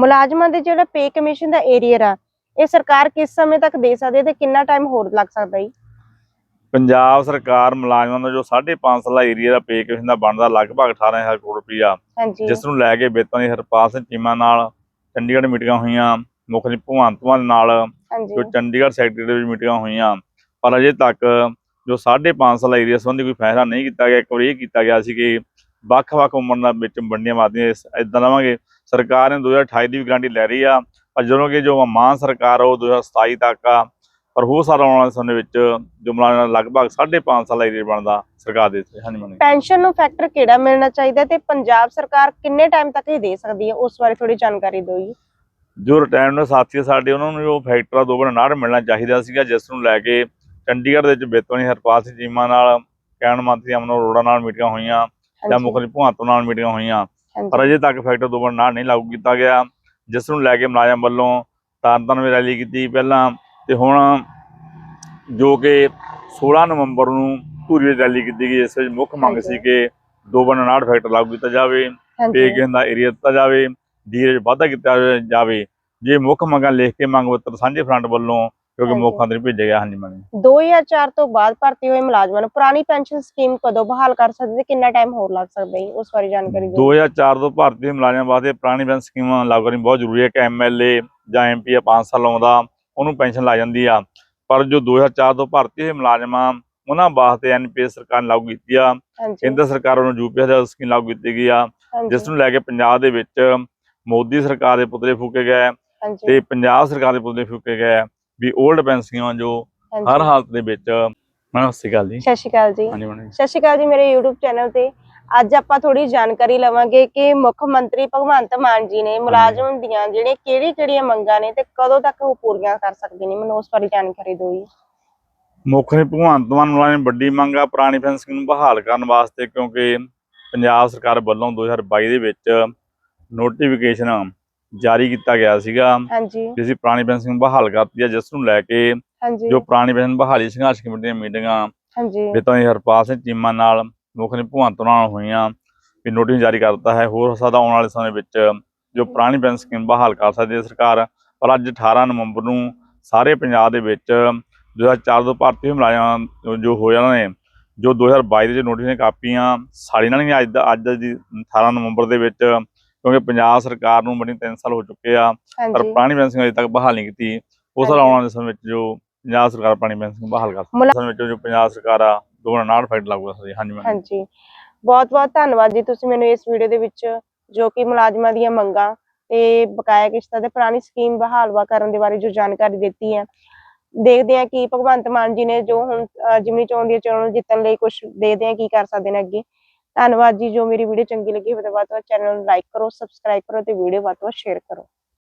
ਮੁਲਾਜ਼ਮਾਂ ਦੇ ਜਿਹੜਾ ਪੇ ਕਮਿਸ਼ਨ ਦਾ ਏਰੀਅਰ ਆ ਇਹ ਸਰਕਾਰ ਕਿਸ ਸਮੇਂ ਤੱਕ ਦੇ ਸਕਦੀ ਹੈ ਤੇ ਕਿੰਨਾ ਟਾਈਮ ਹੋਰ ਲੱਗ ਸਕਦਾ ਜੀ? ਪੰਜਾਬ ਸਰਕਾਰ ਮੁਲਾਜ਼ਮਾਂ ਦਾ ਜੋ 5.5 ਸਾਲਾ ਏਰੀਆ ਦਾ ਪੇ ਕਮਿਸ਼ਨ ਦਾ ਬਣਦਾ ਲਗਭਗ 18000 ਕਰੋੜ ਰੁਪਈਆ। ਹਾਂਜੀ। ਜਿਸ ਨੂੰ ਲੈ ਕੇ ਬੇਤਾਂ ਦੀ ਹਰਪਾਲ ਸਿੰਘ ਚੀਮਾ ਨਾਲ ਚੰਡੀਗੜ੍ਹ ਮੀਟਿੰਗਾਂ ਹੋਈਆਂ ਮੁੱਖ ਭਗਵੰਤ ਮਾਨ ਨਾਲ ਜੋ ਚੰਡੀਗੜ੍ਹ ਸੈਕਟਰੀ ਦੇ ਵਿੱਚ ਮੀਟਿੰਗਾਂ ਹੋਈਆਂ। ਪਰ ਅਜੇ ਤੱਕ ਜੋ 5.5 ਸਾਲਾ ਏਰੀਆ ਸੰਬੰਧੀ ਕੋਈ ਫੈਸਲਾ ਨਹੀਂ ਕੀਤਾ ਗਿਆ ਇੱਕ ਵਾਰੀ ਇਹ ਕੀਤਾ ਗਿਆ ਸੀ ਕਿ ਵੱਖ-ਵੱਖ ਉਮਰ ਦਾ ਵਿੱਚ ਵੰਡੀਆਂ ਮਾਰਦੀਆਂ ਇਦਾਂ ਲਵਾਂਗੇ ਸਰਕਾਰ ਨੇ 2028 ਦੀ ਵੀ ਗਾਰੰਟੀ ਲੈ ਰਹੀ ਆ ਪਰ ਜਦੋਂ ਕਿ ਜੋ ਮਾਨ ਸਰਕਾਰ ਉਹ 2027 ਤੱਕ ਆ ਪਰ ਹੋ ਸਾਰਾ ਆਉਣ ਵਾਲੇ ਸਮੇਂ ਵਿੱਚ ਜੋ ਮੁਲਾਜ਼ਮਾਂ ਦਾ ਲਗਭਗ 5.5 ਸਾਲਾ ਏਰੀਆ ਬਣਦਾ ਸਰਕਾਰ ਦੇ ਹਾਂਜੀ ਮਨੀ ਪੈਨਸ਼ਨ ਨੂੰ ਫੈਕਟਰ ਕਿਹੜਾ ਮਿਲਣਾ ਚਾਹੀਦਾ ਤੇ ਪੰਜਾਬ ਸਰਕਾਰ ਕਿੰਨੇ ਟਾਈਮ ਤੱਕ ਇਹ ਦੇ ਸਕਦੀ ਹੈ ਉਸ ਬਾਰੇ ਥੋੜੀ ਜਾਣਕਾਰੀ ਦਿਓ ਜੀ। ਜੋ ਰਿਟਾਇਰਮੈਂਟ ਸਾਥੀ ਸਾਡੇ ਉਹਨਾਂ ਨੂੰ ਜੋ ਫੈਕਟਰਾ ਦੋ ਬਣ ਨਾੜ ਮਿਲਣਾ ਚਾਹੀਦਾ ਸੀਗਾ ਜਿਸ ਨੂੰ ਲੈ ਕੇ ਚੰਡੀਗੜ੍ਹ ਦੇ ਵਿੱਚ ਬੇਤਵਨੀ ਹਰਪਾਲ ਸਿੰਘ ਚੀਮਾ ਨਾਲ ਕੈਣ ਮੰਤਰੀ ਅਮਨ ਅਰੋੜਾ ਨਾਲ ਮੀਟਿੰਗਾਂ ਹੋਈਆਂ। ਜਾਂ ਮੁੱਖ ਮੰਤਰੀ ਭਗਵੰਤ ਮਾਨ ਨਾਲ ਮੀਟਿੰਗਾਂ ਹੋਈਆਂ। ਪਰ ਅਜੇ ਤੱਕ ਫੈਕਟਰ ਦੋ ਬਣ ਨਾੜ ਨਹੀਂ ਲਾਗੂ ਕੀਤਾ ਗਿਆ। ਜਿਸ ਨੂੰ ਲੈ ਕੇ ਮੁਲਾਜ਼ਮ ਵੱਲੋਂ ਤਰਨਤਾਰਨ ਵਿੱਚ ਰੈਲੀ ਕੀਤੀ ਪਹਿਲਾਂ। ਤੇ ਹੁਣ ਜੋ ਕਿ 16 ਨਵੰਬਰ ਨੂੰ ਧੂਰੀ ਵਿੱਚ ਰੈਲੀ ਕੀਤੀ ਗਈ ਇਸ ਵਿੱਚ ਮੁੱਖ ਮੰਗ ਸੀ ਕਿ ਦੋ ਬਣ ਨਾੜ ਫੈਕਟਰ ਲਾਗੂ ਕੀਤਾ ਜਾਵੇ ਪੇ ਕਿਸ ਦਾ ਏਰੀਆ ਦਿੱਤਾ ਜਾਵੇ ਵਿੱਚ ਵਾਧਾ ਕੀਤਾ ਜਾਵੇ। ਜੇ ਮੁੱਖ ਮੰਗਾਂ ਲਿਖ ਕੇ ਮੰਗ ਪੱਤਰ ਸਾਂਝੇ ਫਰੰਟ ਵੱਲੋਂ ਕਿਉਂਕਿ। ਮੁੱਖ ਮੰਤਰੀ ਭੇਜਿਆ ਗਿਆ ਹਾਂਜੀ ਮਨੀ 2004 ਤੋਂ ਬਾਅਦ ਭਰਤੀ ਹੋਏ ਮੁਲਾਜ਼ਮਾਂ ਨੂੰ ਪੁਰਾਣੀ ਪੈਨਸ਼ਨ ਸਕੀਮ ਕਦੋਂ ਬਹਾਲ ਕਰ ਸਕਦੇ ਤੇ ਕਿੰਨਾ ਟਾਈਮ ਹੋਰ ਲੱਗ ਸਕਦਾ ਹੈ ਉਸ ਬਾਰੇ ਜਾਣਕਾਰੀ ਦਿਓ। 2004 ਤੋਂ ਭਾਰਤੀ ਮੁਲਾਜ਼ਮਾਂ ਵਾਸਤੇ ਪੁਰਾਣੀ ਪੈਨਸ਼ਨ ਸਕੀਮਾਂ ਲਾਗੂ ਕਰਨੀ ਬਹੁਤ ਜ਼ਰੂਰੀ ਹੈ। ਕਿ ਐਮਐਲਏ ਜਾਂ ਐਮਪੀ ਆ 5 ਸਾਲ ਆਉਂਦਾ ਉਹਨੂੰ ਪੈਨਸ਼ਨ ਲੱਗ ਜਾਂਦੀ ਆ। ਪਰ ਜੋ 2004 ਤੋਂ ਭਾਰਤੀ ਹੋਏ ਮੁਲਾਜ਼ਮਾਂ ਉਹਨਾਂ ਵਾਸਤੇ ਐਨਪੀਐਸ ਸਰਕਾਰ ਲਾਗੂ ਕੀਤੀ ਆ। ਕੇਂਦਰ ਸਰਕਾਰ ਵੱਲੋਂ ਯੂਪੀਐਸ ਦੀ ਸਕੀਮ ਲਾਗੂ ਕੀਤੀ ਗਈ ਆ। ਜਿਸ ਨੂੰ ਲੈ ਕੇ ਪੰਜਾਬ ਦੇ ਵਿੱਚ ਮੋਦੀ ਸਰਕਾਰ ਦੇ ਪੁਤਲੇ ਫੂਕੇ ਗਏ ਤੇ ਪੰਜਾਬ ਸਰਕਾਰ ਦੇ ਪੁਤਲੇ ਫੂਕੇ ਗਏ। ਵੀ 올ਡ ਪੈਨਸ਼ਨਾਂ ਜੋ। ਹਰ ਹਾਲਤ ਦੇ ਵਿੱਚ ਮੈਂ ਸਤਿ ਸ਼੍ਰੀ ਅਕਾਲ ਜੀ। ਸਤਿ ਸ਼੍ਰੀ ਅਕਾਲ ਜੀ। ਹਾਂਜੀ ਮੈਡਮ ਸਤਿ ਸ਼੍ਰੀ ਅਕਾਲ ਜੀ ਮੇਰੇ YouTube ਚੈਨਲ ਤੇ। ਅੱਜ ਆਪਾਂ ਥੋੜੀ ਜਾਣਕਾਰੀ ਲਵਾਂਗੇ ਕਿ ਮੁੱਖ ਮੰਤਰੀ ਭਗਵੰਤ ਮਾਨ ਜੀ ਨੇ ਮੁਲਾਜ਼ਮਾਂ ਦੀਆਂ ਜਿਹੜੇ ਕਿਹੜੀ ਕਿਹੜੀਆਂ ਮੰਗਾਂ ਨੇ ਤੇ ਕਦੋਂ ਤੱਕ ਉਹ ਪੂਰੀਆਂ ਕਰ ਸਕਦੇ ਨੇ? ਮੈਨੂੰ ਉਸ ਬਾਰੇ ਜਾਣਕਾਰੀ ਦਿਓ ਜੀ। ਮੁੱਖ ਨੇ ਭਗਵੰਤ ਮਾਨ ਮੁਲਾਜ਼ਮ ਵੱਡੀ ਮੰਗ ਆ ਪੁਰਾਣੀ ਸਕੀਮ ਨੂੰ ਬਹਾਲ ਕਰਨ ਵਾਸਤੇ ਕਿਉਂਕਿ ਪੰਜਾਬ ਸਰਕਾਰ ਵੱਲੋਂ 2022 ਦੇ ਵਿੱਚ ਨੋਟੀਫਿਕੇਸ਼ਨ ਜਾਰੀ ਕੀਤਾ ਗਿਆ ਸੀਗਾ। ਹਾਂਜੀ। ਅਸੀਂ ਪੁਰਾਣੀ ਪੈਨਸ਼ਨ ਬਹਾਲ ਕਰਤੀ ਹੈ ਜਿਸ ਨੂੰ ਲੈ ਕੇ ਹਾਂਜੀ। ਜੋ ਪੁਰਾਣੀ ਪੈਨਸ਼ਨ ਬਹਾਲੀ ਸੰਘਰਸ਼ ਕਮੇਟੀ ਦੀਆਂ ਮੀਟਿੰਗਾਂ ਹਾਂਜੀ। ਬੇਤਾਂ ਦੀ ਹਰਪਾਲ ਸਿੰਘ ਚੀਮਾ ਨਾਲ ਮੁੱਖ ਨੇ ਭਗਵੰਤ ਨਾਲ ਹੋਈਆਂ ਵੀ ਨੋਟਿਸ ਜਾਰੀ ਕਰਤਾ ਹੈ। ਹੋਰ ਸਕਦਾ ਆਉਣ ਵਾਲੇ ਸਮੇਂ ਵਿੱਚ ਜੋ ਪੁਰਾਣੀ ਪੈਨਸ਼ਨ ਸਕੀਮ ਬਹਾਲ ਕਰ ਸਕਦੀ ਹੈ ਸਰਕਾਰ? ਪਰ ਅੱਜ 18 ਨਵੰਬਰ ਨੂੰ ਸਾਰੇ ਪੰਜਾਬ ਦੇ ਵਿੱਚ 2004 ਤੋਂ ਭਾਰਤੀ ਮੁਲਾਜ਼ਮਾਂ ਜੋ- ਜੋ ਹੋ ਜਾਣਾ ਨੇ ਜੋ 2022 ਦੇ ਨੋਟਿਸ ਦੀਆਂ ਕਾਪੀਆਂ ਸਾੜੀ ਨਾਲ ਅੱਜ ਦਾ ਅੱਜ ਦੀ 18 ਨਵੰਬਰ ਦੇ ਵਿੱਚ ਕਿਉਂਕਿ ਪੰਜਾਬ ਸਰਕਾਰ ਨੂੰ ਬਣੀ 3 ਸਾਲ ਹੋ ਚੁੱਕੇ ਆ ਪਰ ਪੁਰਾਣੀ ਪੈਨਸ਼ਨ ਅਜੇ ਤੱਕ ਬਹਾਲ ਨਹੀਂ ਕੀਤੀ। ਉਸ ਸਾਲ। ਆਉਣ ਵਾਲੇ ਸਮੇਂ ਵਿੱਚ ਜੋ ਪੰਜਾਬ ਸਰਕਾਰ ਪੁਰਾਣੀ ਪੈਨਸ਼ਨ ਬਹਾਲ ਕਰ ਸਕਦੀ ਸਮੇਂ ਵਿੱਚ ਜੋ ਪੰਜਾਬ ਸਰਕਾਰ ਆ ਦੋਵਾਂ ਨਾਲ ਫਾਈਟ ਲਾਗੂ ਕਰ ਸਕਦੀ ਹਾਂਜੀ ਹਾਂਜੀ। ਬਹੁਤ ਬਹੁਤ ਧੰਨਵਾਦ ਜੀ ਤੁਸੀਂ ਮੈਨੂੰ ਇਸ ਵੀਡੀਓ ਦੇ ਵਿੱਚ ਜੋ ਕਿ ਮੁਲਾਜ਼ਮਾਂ ਦੀਆਂ ਮੰਗਾਂ ਤੇ ਬਕਾਇਆ ਕਿਸ਼ਤਾਂ ਤੇ ਪੁਰਾਣੀ ਸਕੀਮ ਬਹਾਲਵਾ ਕਰਨ ਦੇ ਬਾਰੇ ਜੋ ਜਾਣਕਾਰੀ ਦਿੱਤੀ ਹੈ। ਦੇਖਦੇ ਹਾਂ ਕਿ ਭਗਵੰਤ ਮਾਨ ਜੀ ਨੇ ਜੋ ਹੁਣ ਜਿਮਨੀ ਚੋਣ ਦੀਆਂ ਚੋਣਾਂ ਜਿੱਤਣ ਲਈ ਕੁਝ ਦੇਖਦੇ ਹਾਂ ਕੀ ਕਰ ਸਕਦੇ ਨੇ ਅੱਗੇ। ਧੰਨਵਾਦ ਜੀ, ਜੋ ਮੇਰੀ ਵੀਡੀਓ ਚੰਗੀ ਲੱਗੀ ਹੋਵੇ ਤਾਂ ਵੱਧ ਤੋਂ ਵੱਧ ਚੈਨਲ ਨੂੰ ਲਾਈਕ ਕਰੋ ਸਬਸਕ੍ਰਾਈਬ ਕਰੋ ਤੇ ਵੀਡੀਓ ਵੱਧ ਤੋਂ ਵੱਧ ਸ਼ੇਅਰ ਕਰੋ।